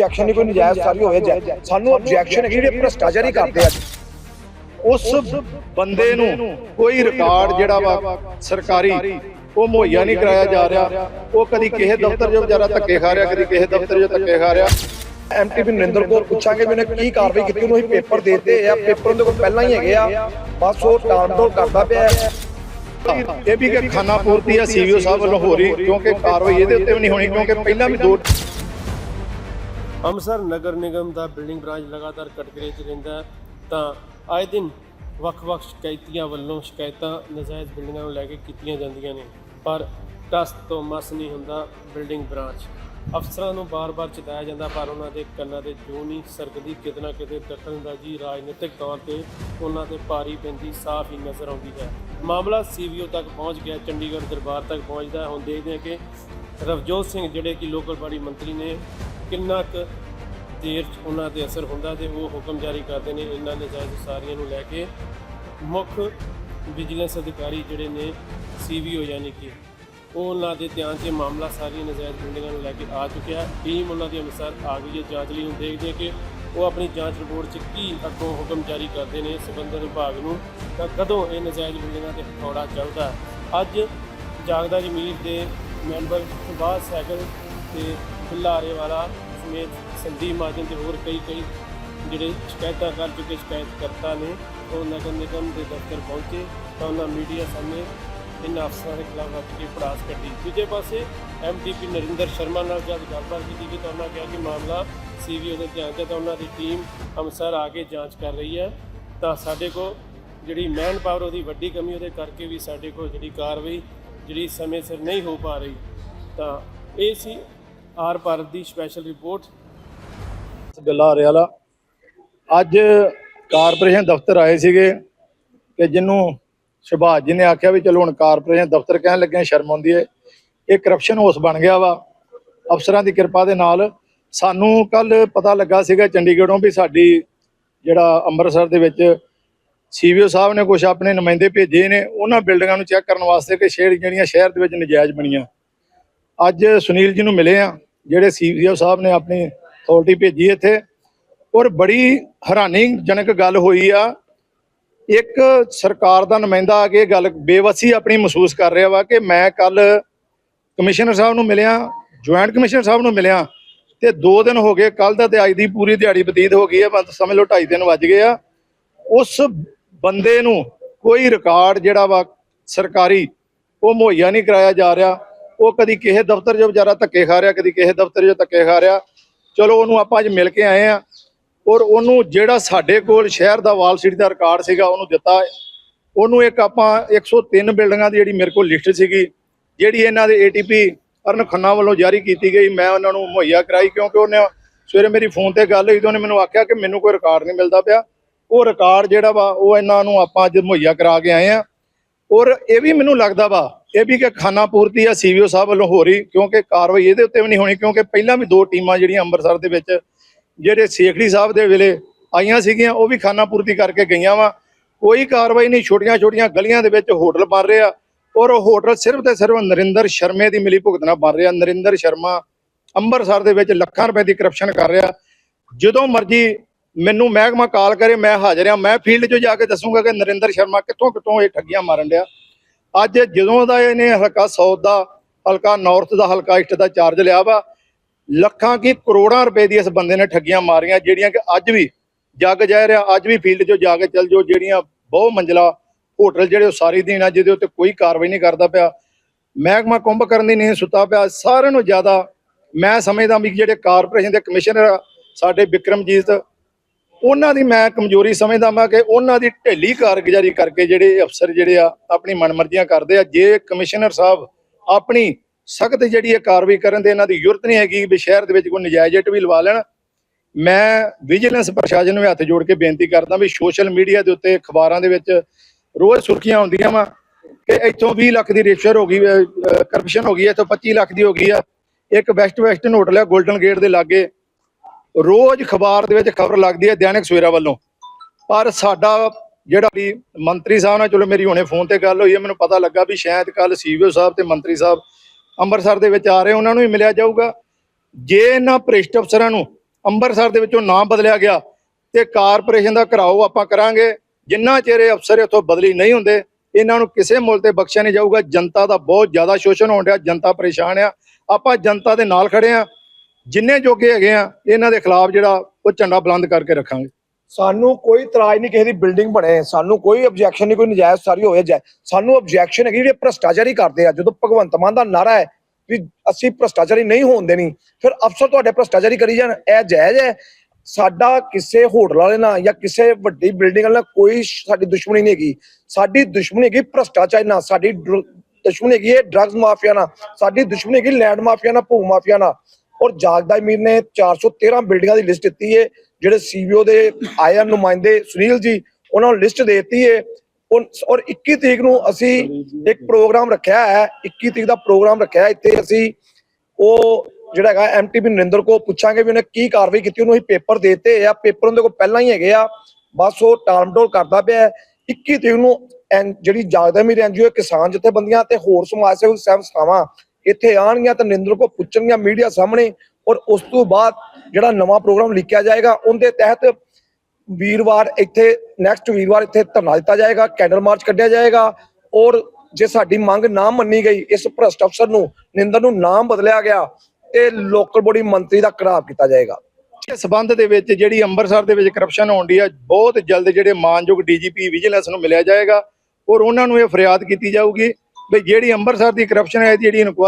Objection ਨਹੀਂ ਕੋਈ ਨਜਾਇਜ਼ ਸਾਰੀ ਹੋਵੇ ਜਾਏ ਸਾਨੂੰ ਆਬਜੈਕਸ਼ਨ ਹੈ ਜਿਹੜੇ ਭ੍ਰਸ਼ਟਾਚਾਰੀ ਕਰਦੇ ਆ ਉਸ ਬੰਦੇ ਨੂੰ ਕੋਈ ਰਿਕਾਰਡ ਜਿਹੜਾ ਵਾ ਸਰਕਾਰੀ, ਉਹ ਮੁਹੱਈਆ ਨਹੀਂ ਕਰਾਇਆ ਜਾ ਰਿਹਾ। ਉਹ ਕਦੀ ਕਿਸੇ ਦਫ਼ਤਰ 'ਚ ਵਿਚਾਰਾ ਧੱਕੇ ਖਾ ਰਿਹਾ, ਕਦੀ ਕਿਸੇ ਦਫ਼ਤਰ 'ਚ ਧੱਕੇ ਖਾ ਰਿਹਾ। ਐਮਟੀਪੀ ਨਰਿੰਦਰ ਕੌਰ ਪੁੱਛਾਂਗੇ ਵੀ ਉਹਨੇ ਕੀ ਕਾਰਵਾਈ ਕੀਤੀ, ਉਹਨੂੰ ਅਸੀਂ ਪੇਪਰ ਦੇਤੇ ਆ। ਪੇਪਰ ਉਹਦੇ ਕੋਲ ਪਹਿਲਾਂ ਹੀ ਹੈਗੇ ਆ। ਬਸ ਉਹ ਟਾਲਮਟੋਲ ਕਰਦਾ ਪਿਆ ਇਹ ਵੀ ਕਿ ਖਾਨਾ ਪੂਰਤੀ ਆ, ਸੀਵੀਓ ਸਾਹਿਬ ਵੱਲੋਂ ਹੋ ਰਹੀ, ਕਿਉਂਕਿ ਕਾਰਵਾਈ ਇਹਦੇ ਉੱਤੇ ਵੀ ਨਹੀਂ ਹੋਣੀ, ਕਿਉਂਕਿ ਪਹਿਲਾਂ ਵੀ ਦੋ ਅੰਮ੍ਰਿਤਸਰ ਨਗਰ ਨਿਗਮ ਦਾ ਬਿਲਡਿੰਗ ਬ੍ਰਾਂਚ ਲਗਾਤਾਰ ਕਟਕਰੇ 'ਚ ਰਹਿੰਦਾ ਤਾਂ ਆਏ ਦਿਨ ਵੱਖ-ਵੱਖ ਸ਼ਿਕਾਇਤੀਆਂ ਵੱਲੋਂ ਸ਼ਿਕਾਇਤਾਂ ਨਜਾਇਜ਼ ਬਿਲਡਿੰਗਾਂ ਨੂੰ ਲੈ ਕੇ ਕੀਤੀਆਂ ਜਾਂਦੀਆਂ ਨੇ, ਪਰ ਟਸ ਤੋਂ ਮਸ ਨਹੀਂ ਹੁੰਦਾ ਬਿਲਡਿੰਗ ਬ੍ਰਾਂਚ। ਅਫਸਰਾਂ ਨੂੰ ਬਾਰ-ਬਾਰ ਚਿਤਾਇਆ ਜਾਂਦਾ, ਪਰ ਉਹਨਾਂ ਦੇ ਕੰਨਾਂ ਤੇ ਜੂ ਨਹੀਂ ਸਰਕਦੀ। ਕਿਤੇ ਨਾ ਕਿਤੇ ਦਖਲਅੰਦਾਜ਼ੀ ਰਾਜਨੀਤਿਕ ਤੌਰ ਤੇ ਉਹਨਾਂ ਤੇ ਭਾਰੀ ਪੈਂਦੀ ਸਾਫ਼ ਹੀ ਨਜ਼ਰ ਆਉਂਦੀ ਹੈ। ਮਾਮਲਾ ਸੀਵੀਓ ਤੱਕ ਪਹੁੰਚ ਗਿਆ, ਚੰਡੀਗੜ੍ਹ ਦਰਬਾਰ ਤੱਕ ਪਹੁੰਚਦਾ ਹੁਣ ਦੇਖਦੇ ਹਾਂ ਕਿ ਰਵਜੋਤ ਸਿੰਘ, ਜਿਹੜੇ ਕਿ ਲੋਕਲ ਬਾਡੀ ਮੰਤਰੀ ਨੇ ਕਿੰਨਾ ਕੁ ਦੇਰ 'ਚ ਉਹਨਾਂ ਤੇ ਅਸਰ ਹੁੰਦਾ ਤੇ ਉਹ ਹੁਕਮ ਜਾਰੀ ਕਰਦੇ ਨੇ, ਇਹਨਾਂ ਨਜਾਇਜ਼ ਸਾਰੀਆਂ ਨੂੰ ਲੈ ਕੇ ਮੁੱਖ ਵਿਜੀਲੈਂਸ ਅਧਿਕਾਰੀ ਜਿਹੜੇ ਨੇ ਸੀਵੀਓ ਯਾਨੀ ਕਿ ਉਹ ਉਹਨਾਂ ਦੇ ਧਿਆਨ 'ਚ ਮਾਮਲਾ ਸਾਰੀਆਂ ਨਜਾਇਜ਼ ਬਿਲਡਿੰਗਾਂ ਨੂੰ ਲੈ ਕੇ ਆ ਚੁੱਕਿਆ। ਟੀਮ ਉਹਨਾਂ ਦੀ ਅਨੁਸਾਰ ਆ ਗਈ ਹੈ। ਜਾਂਚ ਲਈ ਹੁਣ ਦੇਖਦੇ ਕਿ ਉਹ ਆਪਣੀ ਜਾਂਚ ਰਿਪੋਰਟ 'ਚ ਕੀ ਅੱਗੋਂ ਹੁਕਮ ਜਾਰੀ ਕਰਦੇ ਨੇ ਸੰਬੰਧਿਤ ਵਿਭਾਗ ਨੂੰ। ਤਾਂ ਕਦੋਂ ਇਹ ਨਜਾਇਜ਼ ਬਿਲਡਿੰਗਾਂ ਤੇ ਹਥੌੜਾ ਚੱਲਦਾ? ਅੱਜ ਜਾਗਦਾ ਜਮੀਰ ਦੇ ਮੈਂਬਰ ਸੁਭਾਸ਼ ਸਾਈਕਲ ਤੇ ਖੁੱਲਾਰੇ ਵਾਲਾ ਸਮੇਤ ਸੰਦੀਪ ਮਹਾਜਨ ਤੇ ਹੋਰ ਕਈ ਕਈ ਜਿਹੜੇ ਸ਼ਿਕਾਇਤਾਂ ਕਰ ਚੁੱਕੇ ਸ਼ਿਕਾਇਤਕਰਤਾ ਨੇ, ਉਹ ਨਗਰ ਨਿਗਮ ਦੇ ਦਫ਼ਤਰ ਪਹੁੰਚੇ ਤਾਂ ਉਹਨਾਂ ਮੀਡੀਆ ਸਾਹਮਣੇ ਇਹਨਾਂ ਅਫਸਰਾਂ ਦੇ ਖਿਲਾਫ ਰੱਖ ਕੇ ਪੜਾਸ ਕੱਢੀ। ਦੂਜੇ ਪਾਸੇ ਐਮਡੀਪੀ ਨਰਿੰਦਰ ਸ਼ਰਮਾ ਨਾਲ ਜਦ ਗੱਲਬਾਤ ਕੀਤੀ ਗਈ ਤਾਂ ਉਹਨਾਂ ਕਿਹਾ ਕਿ ਮਾਮਲਾ ਸੀਵੀਓ ਦੇ ਧਿਆਨ 'ਚ ਤਾਂ ਉਹਨਾਂ ਦੀ ਟੀਮ ਅੰਮ੍ਰਿਤਸਰ ਆ ਕੇ ਜਾਂਚ ਕਰ ਰਹੀ ਹੈ। ਤਾਂ ਸਾਡੇ ਕੋਲ ਜਿਹੜੀ ਮੈਨ ਪਾਵਰ ਉਹਦੀ ਵੱਡੀ ਕਮੀ ਉਹਦੇ ਕਰਕੇ ਵੀ ਸਾਡੇ ਕੋਲ ਜਿਹੜੀ ਕਾਰਵਾਈ ਜਿਹੜੀ ਸਮੇਂ ਸਿਰ ਨਹੀਂ ਹੋ ਪਾ ਰਹੀ, ਤਾਂ ਇਹ ਸੀ ਆਰ ਭਾਰਤ ਦੀ ਸਪੈਸ਼ਲ ਰਿਪੋਰਟ ਗੱਲਾਰੇ ਵਾਲਾ ਅੱਜ ਕਾਰਪੋਰੇਸ਼ਨ ਦਫ਼ਤਰ ਆਏ ਸੀਗੇ ਕਿ ਜਿਹਨੂੰ ਸੁਭਾਸ਼ ਜੀ ਨੇ ਆਖਿਆ ਵੀ ਚਲੋ ਹੁਣ ਕਾਰਪੋਰੇਸ਼ਨ ਦਫ਼ਤਰ ਕਹਿਣ ਲੱਗੇ ਸ਼ਰਮ ਆਉਂਦੀ ਹੈ ਇਹ ਕਰਪਸ਼ਨ ਹੋਸ ਬਣ ਗਿਆ ਵਾ। ਅਫਸਰਾਂ ਦੀ ਕਿਰਪਾ ਦੇ ਨਾਲ ਸਾਨੂੰ ਕੱਲ ਪਤਾ ਲੱਗਾ ਸੀਗਾ ਚੰਡੀਗੜ੍ਹੋਂ ਵੀ ਸਾਡੀ ਜਿਹੜਾ ਅੰਮ੍ਰਿਤਸਰ ਦੇ ਵਿੱਚ ਸੀਵੀਓ ਸਾਹਿਬ ਨੇ ਕੁਝ ਆਪਣੇ ਨੁਮਾਇੰਦੇ ਭੇਜੇ ਨੇ, ਉਹਨਾਂ ਬਿਲਡਿੰਗਾਂ ਨੂੰ ਚੈੱਕ ਕਰਨ ਵਾਸਤੇ ਕਿ ਸ਼ਹਿਰ ਜਿਹੜੀਆਂ ਸ਼ਹਿਰ ਦੇ ਵਿੱਚ ਨਜਾਇਜ਼ ਬਣੀਆਂ। ਅੱਜ ਸੁਨੀਲ ਜੀ ਨੂੰ ਮਿਲੇ ਆ। ਜਿਹੜੇ ਸੀਵੀਓ ਸਾਹਿਬ ਨੇ ਆਪਣੀ ਅਥਾਰਟੀ ਭੇਜੀ ਇੱਥੇ, ਔਰ ਬੜੀ ਹੈਰਾਨੀਜਨਕ ਗੱਲ ਹੋਈ ਆ। ਇੱਕ ਸਰਕਾਰ ਦਾ ਨੁਮਾਇੰਦਾ ਆ ਕੇ ਗੱਲ ਬੇਵਸੀ ਆਪਣੀ ਮਹਿਸੂਸ ਕਰ ਰਿਹਾ ਵਾ ਕਿ ਮੈਂ ਕੱਲ ਕਮਿਸ਼ਨਰ ਸਾਹਿਬ ਨੂੰ ਮਿਲਿਆ, ਜੁਆਇੰਟ ਕਮਿਸ਼ਨਰ ਸਾਹਿਬ ਨੂੰ ਮਿਲਿਆ, ਤੇ 2 ਦਿਨ ਹੋ ਗਏ ਕੱਲ ਦਾ ਤੇ ਅੱਜ ਦੀ ਪੂਰੀ ਦਿਹਾੜੀ ਬਤੀਤ ਹੋ ਗਈ ਹੈ, ਬਸ ਸਮਝ ਲਓ 2.5 ਦਿਨ ਵੱਜ ਗਏ ਆ। ਉਸ ਬੰਦੇ ਨੂੰ ਕੋਈ ਰਿਕਾਰਡ ਜਿਹੜਾ ਵਾ ਸਰਕਾਰੀ ਉਹ ਮੁਹੱਈਆ ਨਹੀਂ ਕਰਾਇਆ ਜਾ ਰਿਹਾ। ਉਹ ਕਦੀ ਕਿਸੇ ਦਫ਼ਤਰ 'ਚ ਵਿਚਾਰਾ ਧੱਕੇ ਖਾ ਰਿਹਾ, ਕਦੀ ਕਿਸੇ ਦਫ਼ਤਰ 'ਚ ਧੱਕੇ ਖਾ ਰਿਹਾ। ਚਲੋ ਉਹਨੂੰ ਆਪਾਂ ਅੱਜ ਮਿਲ ਕੇ ਆਏ ਆ ਔਰ ਉਹਨੂੰ ਜਿਹੜਾ ਸਾਡੇ ਕੋਲ ਸ਼ਹਿਰ ਦਾ ਵਾਲ ਸਿਟੀ ਦਾ ਰਿਕਾਰਡ ਸੀਗਾ, ਉਹਨੂੰ ਦਿੱਤਾ। ਉਹਨੂੰ ਇੱਕ ਆਪਾਂ 103 ਬਿਲਡਿੰਗਾਂ ਦੀ ਜਿਹੜੀ ਮੇਰੇ ਕੋਲ ਲਿਸਟ ਸੀਗੀ, ਜਿਹੜੀ ਇਹਨਾਂ ਦੇ ਏਟੀਪੀ ਅਰਨ ਖੰਨਾ ਵੱਲੋਂ ਜਾਰੀ ਕੀਤੀ ਗਈ, ਮੈਂ ਉਹਨਾਂ ਨੂੰ ਮੁਹੱਈਆ ਕਰਾਈ ਕਿਉਂਕਿ ਉਹਨੇ ਸਵੇਰੇ ਮੇਰੀ ਫੋਨ ਤੇ ਗੱਲ ਹੋਈ ਤੇ ਉਹਨੇ ਮੈਨੂੰ ਆਖਿਆ ਕਿ ਮੈਨੂੰ ਕੋਈ ਰਿਕਾਰਡ ਨਹੀਂ ਮਿਲਦਾ ਪਿਆ। ਉਹ ਰਿਕਾਰਡ ਜਿਹੜਾ ਵਾ, ਉਹ ਇਹਨਾਂ ਨੂੰ ਆਪਾਂ ਅੱਜ ਮੁਹੱਈਆ ਕਰਾ ਕੇ ਆਏ ਆ ਔਰ ਇਹ ਵੀ ਮੈਨੂੰ ਲੱਗਦਾ ਵਾ ਇਹ ਵੀ ਕਿ ਖਾਨਾ ਪੂਰਤੀ ਆ ਸੀਵੀਓ ਸਾਹਿਬ ਵੱਲੋਂ ਹੋ ਰਹੀ, ਕਿਉਂਕਿ ਕਾਰਵਾਈ ਇਹਦੇ ਉੱਤੇ ਵੀ ਨਹੀਂ ਹੋਣੀ, ਕਿਉਂਕਿ ਪਹਿਲਾਂ ਵੀ ਦੋ ਟੀਮਾਂ ਜਿਹੜੀਆਂ ਅੰਮ੍ਰਿਤਸਰ ਦੇ ਵਿੱਚ, ਜਿਹੜੇ ਸੇਖੜੀ ਸਾਹਿਬ ਦੇ ਵੇਲੇ ਆਈਆਂ ਸੀਗੀਆਂ, ਉਹ ਵੀ ਖਾਨਾ ਪੂਰਤੀ ਕਰਕੇ ਗਈਆਂ ਵਾ। ਕੋਈ ਕਾਰਵਾਈ ਨਹੀਂ ਛੋਟੀਆਂ ਛੋਟੀਆਂ ਗਲੀਆਂ ਦੇ ਵਿੱਚ ਹੋਟਲ ਬਣ ਰਿਹਾ, ਔਰ ਉਹ ਹੋਟਲ ਸਿਰਫ ਤੇ ਸਿਰਫ ਨਰਿੰਦਰ ਸ਼ਰਮੇ ਦੀ ਮਿਲੀ ਭੁਗਤ ਬਣ ਰਿਹਾ। ਨਰਿੰਦਰ ਸ਼ਰਮਾ ਅੰਮ੍ਰਿਤਸਰ ਦੇ ਵਿੱਚ ਲੱਖਾਂ ਰੁਪਏ ਦੀ ਕਰਪਸ਼ਨ ਕਰ ਰਿਹਾ। ਜਦੋਂ ਮਰਜ਼ੀ ਮੈਨੂੰ ਮਹਿਕਮਾ ਕਾਲ ਕਰੇ, ਮੈਂ ਹਾਜ਼ਰ ਆ ਮੈਂ ਫੀਲਡ 'ਚ ਜਾ ਕੇ ਦੱਸੂਗਾ ਕਿ ਨਰਿੰਦਰ ਸ਼ਰਮਾ ਕਿੱਥੋਂ ਕਿੱਥੋਂ ਇਹ ਠੱਗੀਆਂ ਮਾਰਨ ਡਿਆ। ਅੱਜ ਜਦੋਂ ਦਾ ਇਹਨੇ ਹਲਕਾ ਸਾਊਥ ਦਾ ਹਲਕਾ ਨਾਰਥ ਦਾ ਹਲਕਾ ਈਸਟ ਦਾ ਚਾਰਜ ਲਿਆ ਵਾ ਲੱਖਾਂ ਕੀ ਕਰੋੜਾਂ ਰੁਪਏ ਦੀ ਇਸ ਬੰਦੇ ਨੇ ਠੱਗੀਆਂ ਮਾਰੀਆਂ ਜਿਹੜੀਆਂ ਕਿ ਅੱਜ ਵੀ ਜੱਗ ਜਾ ਰਿਹਾ ਅੱਜ ਵੀ ਫੀਲਡ 'ਚੋਂ ਜਾ ਕੇ ਚੱਲ ਜਾਓ ਜਿਹੜੀਆਂ ਬਹੁ ਮੰਜ਼ਲਾ ਹੋਟਲ ਜਿਹੜੇ ਉਹ ਸਾਰੀ ਦਿਨ ਆ ਜਿਹਦੇ ਉੱਤੇ ਕੋਈ ਕਾਰਵਾਈ ਨਹੀਂ ਕਰਦਾ ਪਿਆ। ਮਹਿਕਮਾ ਕੁੰਭ ਕਰਨ ਦੀ ਨਹੀਂ ਸੁੱਤਾ ਪਿਆ ਸਾਰਿਆਂ ਨੂੰ ਜ਼ਿਆਦਾ ਮੈਂ ਸਮਝਦਾ ਵੀ ਜਿਹੜੇ ਕਾਰਪੋਰੇਸ਼ਨ ਦੇ ਕਮਿਸ਼ਨਰ ਆ, ਸਾਡੇ ਵਿਕਰਮਜੀਤ ਉਹਨਾਂ ਦੀ ਮੈਂ ਕਮਜ਼ੋਰੀ ਸਮਝਦਾ ਮੈਂ ਕਿ ਉਹਨਾਂ ਦੀ ਢਿੱਲੀ ਕਾਰਗੁਜ਼ਾਰੀ ਕਰਕੇ ਜਿਹੜੇ ਅਫਸਰ ਜਿਹੜੇ ਆ, ਆਪਣੀ ਮਨਮਰਜ਼ੀਆਂ ਕਰਦੇ ਆ। ਜੇ ਕਮਿਸ਼ਨਰ ਸਾਹਿਬ ਆਪਣੀ ਸਖਤ ਜਿਹੜੀ ਇਹ ਕਾਰਵਾਈ ਕਰਨ ਦੇ ਇਹਨਾਂ ਦੀ ਜ਼ਰੂਰਤ ਨਹੀਂ ਹੈਗੀ ਵੀ ਸ਼ਹਿਰ ਦੇ ਵਿੱਚ ਕੋਈ ਨਜਾਇਜ਼ ਇੱਟ ਵੀ ਲਵਾ ਲੈਣ, ਮੈਂ ਵਿਜੀਲੈਂਸ ਪ੍ਰਸ਼ਾਸਨ ਨੂੰ ਹੱਥ ਜੋੜ ਕੇ ਬੇਨਤੀ ਕਰਦਾ ਵੀ ਸੋਸ਼ਲ ਮੀਡੀਆ ਦੇ ਉੱਤੇ ਅਖਬਾਰਾਂ ਦੇ ਵਿੱਚ ਰੋਜ਼ ਸੁਰਖੀਆਂ ਹੁੰਦੀਆਂ ਵਾ ਕਿ ਇੱਥੋਂ 20 ਲੱਖ ਦੀ ਰੇਸ਼ਰ ਹੋ ਗਈ ਕਰਪਸ਼ਨ ਹੋ ਗਈ ਹੈ ਇੱਥੋਂ 25 ਲੱਖ ਦੀ ਹੋ ਗਈ ਆ। ਇੱਕ ਵੈਸਟ ਵੈਸਟਰਨ ਹੋਟਲ ਹੈ 골ਡਨ ਗੇਟ ਦੇ ਲਾਗੇ। ਰੋਜ਼ ਅਖਬਾਰ ਦੇ ਵਿੱਚ ਖਬਰ ਲੱਗਦੀ ਹੈ ਦੈਨਿਕ ਸਵੇਰਾ ਵੱਲੋਂ। ਪਰ ਸਾਡਾ ਜਿਹੜਾ ਵੀ ਮੰਤਰੀ ਸਾਹਿਬ ਨਾਲ, ਚਲੋ ਮੇਰੀ ਹੁਣੇ ਫੋਨ ਤੇ ਗੱਲ ਹੋਈ ਹੈ, ਮੈਨੂੰ ਪਤਾ ਲੱਗਾ ਵੀ ਸ਼ਾਇਦ ਕੱਲ ਸੀਵੀਓ ਸਾਹਿਬ ਤੇ ਮੰਤਰੀ ਸਾਹਿਬ ਅੰਮ੍ਰਿਤਸਰ ਦੇ ਵਿੱਚ ਆ ਰਹੇ, ਉਹਨਾਂ ਨੂੰ ਵੀ ਮਿਲਿਆ ਜਾਊਗਾ। ਜੇ ਇਹਨਾਂ ਭ੍ਰਿਸ਼ਟ ਅਫਸਰਾਂ ਨੂੰ ਅੰਮ੍ਰਿਤਸਰ ਦੇ ਵਿੱਚੋਂ ਨਾਮ ਬਦਲਿਆ ਗਿਆ, ਤੇ ਕਾਰਪੋਰੇਸ਼ਨ ਦਾ ਘਰਾਓ ਆਪਾਂ ਕਰਾਂਗੇ। ਜਿੰਨਾ ਚਿਰ ਇਹ ਅਫਸਰ ਇੱਥੋਂ ਬਦਲੀ ਨਹੀਂ ਹੁੰਦੇ, ਇਹਨਾਂ ਨੂੰ ਕਿਸੇ ਮੁੱਲ ਤੇ ਬਖਸ਼ਿਆ ਨਹੀਂ ਜਾਊਗਾ। ਜਨਤਾ ਦਾ ਬਹੁਤ ਜ਼ਿਆਦਾ ਸ਼ੋਸ਼ਣ ਹੋਣ ਡਿਆ, ਜਨਤਾ ਪਰੇਸ਼ਾਨ ਆ। ਆਪਾਂ ਜਨਤਾ ਦੇ ਨਾਲ ਖੜੇ ਆ। ਜਿੰਨੇ ਜੋਗੇ ਹੈਗੇ ਆ, ਇਹਨਾਂ ਦੇ ਖਿਲਾਫ ਜਿਹੜਾ ਉਹ ਝੰਡਾ ਬੁਲੰਦ ਕਰਕੇ ਰੱਖਾਂਗੇ। ਸਾਨੂੰ ਕੋਈ ਇਤਰਾਜ਼ ਨਹੀਂ ਕਿਸੇ ਦੀ ਬਿਲਡਿੰਗ ਬਣੇ, ਸਾਨੂੰ ਕੋਈ ਆਬਜੈਕਸ਼ਨ ਨਹੀਂ, ਕੋਈ ਨਜਾਇਜ਼ ਸਾਰੀ ਹੋਵੇ ਜਾਏ ਸਾਨੂੰ ਆਬਜੈਕਸ਼ਨ ਹੈਗੀ ਜਿਹੜੇ ਭ੍ਰਸ਼ਟਾਚਾਰੀ ਕਰਦੇ ਆ, ਜਦੋਂ ਭਗਵੰਤ ਮਾਨ ਦਾ ਨਾਰਾ ਹੈ ਵੀ ਅਸੀਂ ਭ੍ਰਸ਼ਟਾਚਾਰੀ ਨਹੀਂ ਹੋਣ ਦੇਣੀ, ਫਿਰ ਅਫਸਰ ਤੁਹਾਡੇ ਭ੍ਰਸ਼ਟਾਚਾਰੀ ਕਰੀ ਜਾਣ, ਇਹ ਜਾਇਜ਼ ਹੈ? ਸਾਡਾ ਕਿਸੇ ਹੋਟਲ ਵਾਲੇ ਨਾਲ ਜਾਂ ਕਿਸੇ ਵੱਡੀ ਬਿਲਡਿੰਗ ਵਾਲੇ ਨਾਲ ਕੋਈ ਸਾਡੀ ਦੁਸ਼ਮਣੀ ਨਹੀਂ ਹੈਗੀ। ਸਾਡੀ ਦੁਸ਼ਮਣੀ ਹੈਗੀ ਭ੍ਰਸ਼ਟਾਚਾਰ ਨਾਲ, ਸਾਡੀ ਦੁਸ਼ਮਣੀ ਹੈਗੀ ਹੈ ਡਰੱਗਸ ਮਾਫੀਆ ਨਾਲ, ਸਾਡੀ ਦੁਸ਼ਮਣੀ ਹੈਗੀ ਲੈਂਡ ਮਾਫੀਆ ਨਾਲ ਭੂ ਮਾਫੀਆ ਨਾਲ। ਔਰ ਜਾਗਦਾ ਮੀਰ ਨੇ 413 ਬਿਲਡਿੰਗਾਂ ਦੀ ਲਿਸਟ ਦਿੱਤੀ ਹੈ ਜਿਹੜੇ ਸੀਬੀਓ ਦੇ ਆਏ ਨੁਮਾਇੰਦੇ ਸੁਨੀਲ ਜੀ, ਉਹਨਾਂ ਨੂੰ ਲਿਸਟ ਦਿੱਤੀ ਹੈ ਔਰ- 21 ਤਰੀਕ ਨੂੰ ਅਸੀਂ ਇੱਕ ਪ੍ਰੋਗਰਾਮ ਰੱਖਿਆ ਹੈ 21 ਤਰੀਕ ਦਾ ਪ੍ਰੋਗਰਾਮ ਰੱਖਿਆ ਇੱਥੇ ਅਸੀਂ ਉਹ ਜਿਹੜਾ ਹੈਗਾ ਐਮਟੀਪੀ ਨਰਿੰਦਰ ਕੋ ਪੁੱਛਾਂਗੇ ਵੀ ਉਹਨੇ ਕੀ ਕਾਰਵਾਈ ਕੀਤੀ, ਉਹਨੂੰ ਅਸੀਂ ਪੇਪਰ ਦੇਤੇ ਆ ਪੇਪਰ ਉਹਦੇ ਕੋਲ ਪਹਿਲਾਂ ਹੀ ਹੈਗੇ ਆ, ਬਸ ਉਹ ਟਾਲਮਟੋਲ ਕਰਦਾ ਪਿਆ ਹੈ। 21 ਤਰੀਕ ਨੂੰ ਐਨ- ਜਿਹੜੀ ਜਾਗਦਾ ਮੇਰੀ ਐਨਜੀਓ ਕਿਸਾਨ ਜਥੇਬੰਦੀਆਂ ਤੇ ਹੋਰ ਸਮਾਜ ਸੇਵਕ ਸੰਸਥਾਵਾਂ ਇੱਥੇ ਆਣਗੀਆਂ ਤਾਂ ਨਿੰਦਰ ਕੋ ਪੁੱਛਣਗੀਆਂ ਮੀਡੀਆ ਸਾਹਮਣੇ ਔਰ ਉਸ ਤੋਂ ਬਾਅਦ ਜਿਹੜਾ ਨਵਾਂ ਪ੍ਰੋਗਰਾਮ ਲਿਖਿਆ ਜਾਏਗਾ, ਉਹਦੇ ਤਹਿਤ ਵੀਰਵਾਰ ਇੱਥੇ ਨੈਕਸਟ ਵੀਰਵਾਰ ਇੱਥੇ ਧਰਨਾ ਦਿੱਤਾ ਜਾਏਗਾ, ਕੈਂਡਲ ਮਾਰਚ ਕੱਢਿਆ ਜਾਏਗਾ ਔਰ ਜੇ ਸਾਡੀ ਮੰਗ ਨਾ ਮੰਨੀ ਗਈ, ਇਸ ਭ੍ਰਸ਼ਟ ਅਫਸਰ ਨੂੰ, ਨਿੰਦਰ ਨੂੰ ਨਾਮ ਬਦਲਿਆ ਗਿਆ ਤੇ ਲੋਕਲ ਬੋਡੀ ਮੰਤਰੀ ਦਾ ਘਰਾਵ ਕੀਤਾ ਜਾਏਗਾ। ਇਸ ਸਬੰਧ ਦੇ ਵਿੱਚ ਜਿਹੜੀ ਅੰਮ੍ਰਿਤਸਰ ਦੇ ਵਿੱਚ ਕਰਪਸ਼ਨ ਹੋਣ ਦੀ ਆ, ਬਹੁਤ ਜਲਦ ਜਿਹੜੇ ਮਾਨਯੋਗ ਡੀਜੀਪੀ ਵਿਜੀਲੈਂਸ ਨੂੰ ਮਿਲਿਆ ਜਾਏਗਾ ਔਰ ਉਹਨਾਂ ਨੂੰ ਇਹ ਫਰਿਆਦ ਕੀਤੀ ਜਾਊਗੀ ਵੀ ਜਿਹੜੀ ਅੰਮ੍ਰਿਤਸਰ ਦੀ ਕਰਪਸ਼ਨ ਹੈ, ਜਿਹੜੀ ਇਨਕੁਆਇਰੀ